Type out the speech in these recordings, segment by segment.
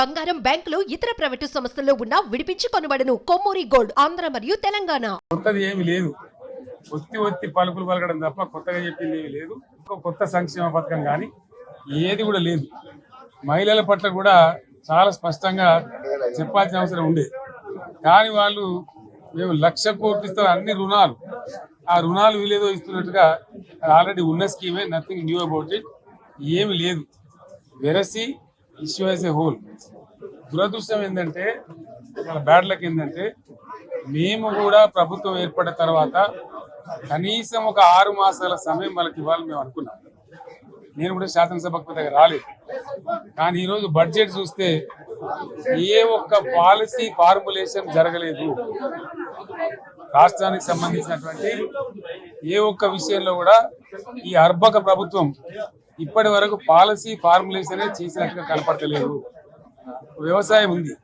బంగారం బ్యాంకులు ఇతర ప్రైవేటు సంస్థల్లో ఉన్న విడిపించి కొనబడను. కొమ్మూరి గోల్డ్ ఆంధ్ర మరియు తెలంగాణ. కొత్తది ఏమి లేదు. ఒత్తి ఒత్తి పలుకులు పలకడం తప్ప కొత్తగా చెప్పింది ఏమి లేదు. కొత్త సంక్షేమ పథకం కానీ ఏది కూడా లేదు. మహిళల పట్ల కూడా చాలా స్పష్టంగా చెప్పాల్సిన అవసరం ఉండేది కానీ వాళ్ళు మేము లక్ష కోట్లు ఇస్తాం అన్ని రుణాలు ఆ రుణాలు వీలేదో ఇస్తున్నట్టుగా ఆల్రెడీ ఉన్న స్కీమే నథింగ్ న్యూ అబౌట్ ఇట్ ఏమి లేదు. వెరసి ఇష్యూ యాజ్ ఏ హోల్ దురదృష్టం ఏంటంటే మన బ్యాడ్ లక్ ఏంటంటే మేము కూడా ప్రభుత్వం ఏర్పడిన తర్వాత కనీసం ఒక ఆరు మాసాల సమయం వాళ్ళకి ఇవ్వాలని మేము అనుకున్నాం. నేను కూడా శాసనసభకు దగ్గర రాలేదు. కానీ ఈరోజు బడ్జెట్ చూస్తే ఏ ఒక్క పాలసీ ఫార్ములేషన్ జరగలేదు. రాష్ట్రానికి సంబంధించినటువంటి ఏ ఒక్క విషయంలో కూడా ఈ అర్భక ప్రభుత్వం ఇప్పటి వరకు పాలసీ ఫార్ములేషన్ చేసినట్టుగా కనపడతలేదు. వ్యవసాయం ఉంది.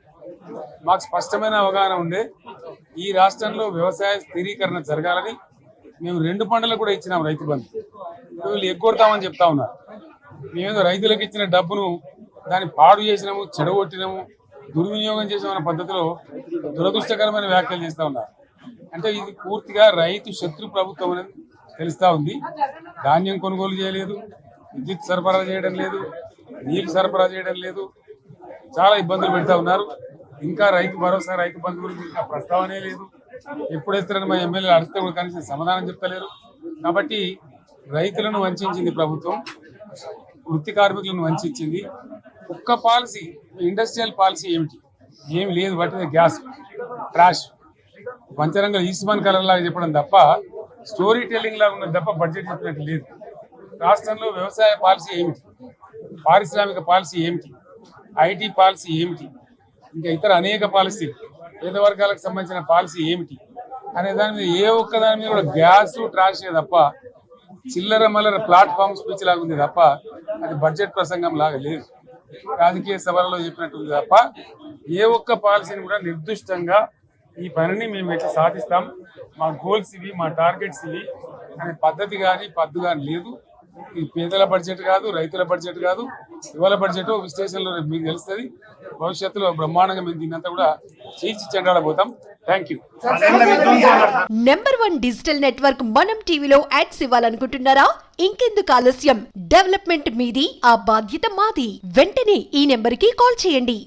మాకు స్పష్టమైన అవగాహన ఉండే. ఈ రాష్ట్రంలో వ్యవసాయ స్థిరీకరణ జరగాలని మేము రెండు పంటలు కూడా ఇచ్చినాం రైతు బంధు. వీళ్ళు ఎగ్గొడతామని చెప్తా ఉన్నారు. మేమేదో రైతులకు ఇచ్చిన డబ్బును దాన్ని పాడు చేసినాము చెడగొట్టినాము దుర్వినియోగం చేసామన్న పద్ధతిలో దురదృష్టకరమైన వ్యాఖ్యలు చేస్తూ ఉన్నారు. అంటే ఇది పూర్తిగా రైతు శత్రు ప్రభుత్వం అనేది తెలుస్తూ ఉంది. ధాన్యం కొనుగోలు చేయలేదు. విద్యుత్ సరఫరా చేయడం లేదు నీళ్ళు సరఫరా చేయడం లేదు. చాలా ఇబ్బందులు పెడతా ఉన్నారు. ఇంకా రైతు భరోసా రైతు బంధు గురించి ఇంకా ప్రస్తావనే లేదు. ఎప్పుడైతే మా ఎమ్మెల్యేలు అడిగితే కూడా కనీసం సమాధానం చెప్తలేరు. కాబట్టి రైతులను వంచింది ప్రభుత్వం వృత్తి కార్మికులను వంచింది ఒక్క పాలసీ ఇండస్ట్రియల్ పాలసీ ఏమిటి? ఏమి లేదు బట్టి గ్యాస్ ట్రాష్. పంచరంగ ఈస్మాన్ కలర్ లాగా చెప్పడం తప్ప స్టోరీ టెల్లింగ్ లాగా ఉన్నది తప్ప బడ్జెట్ చెప్పినట్టు లేదు. రాష్ట్రంలో వ్యవసాయ పాలసీ ఏమిటి? పారిశ్రామిక పాలసీ ఏమిటి? ఐటీ పాలసీ ఏమిటి? ఇంకా ఇతర అనేక పాలసీ పేద వర్గాలకు సంబంధించిన పాలసీ ఏమిటి? అనే దాని మీద ఏ ఒక్క దాని మీద కూడా గ్యాస్ ట్రాష్ తప్ప చిల్లర మల్లర ప్లాట్ఫామ్ స్పీచ్ లాగా ఉంది తప్ప అది బడ్జెట్ ప్రసంగం లాగా లేదు. రాజకీయ సభలలో చెప్పినట్టుంది తప్ప ఏ ఒక్క పాలసీని కూడా నిర్దిష్టంగా ఈ పనిని మేము ఎట్లా సాధిస్తాం? మా గోల్స్ ఇవి మా టార్గెట్స్ ఇవి అనే పద్ధతి కానీ పద్దు కానీ లేదు. ఈ పేదల బడ్జెట్ కాదు రైతుల బడ్జెట్ కాదు ఇవాళ బడ్జెట్ విశ్లేషణలో మీకు తెలుస్తుంది. భవిష్యత్తులో బ్రహ్మాండంగా మేము దీన్నంతా కూడా చీల్చి చెండాడబోతాం thank you number one digital network మనం టీవీలో యాడ్స్ ఇవ్వాలనుకుంటున్నారా? ఇంకెందుకు ఆలస్యం? డెవలప్మెంట్ మీది ఆ బాధ్యత మాది. వెంటనే ఈ నెంబర్కి కాల్ చేయండి.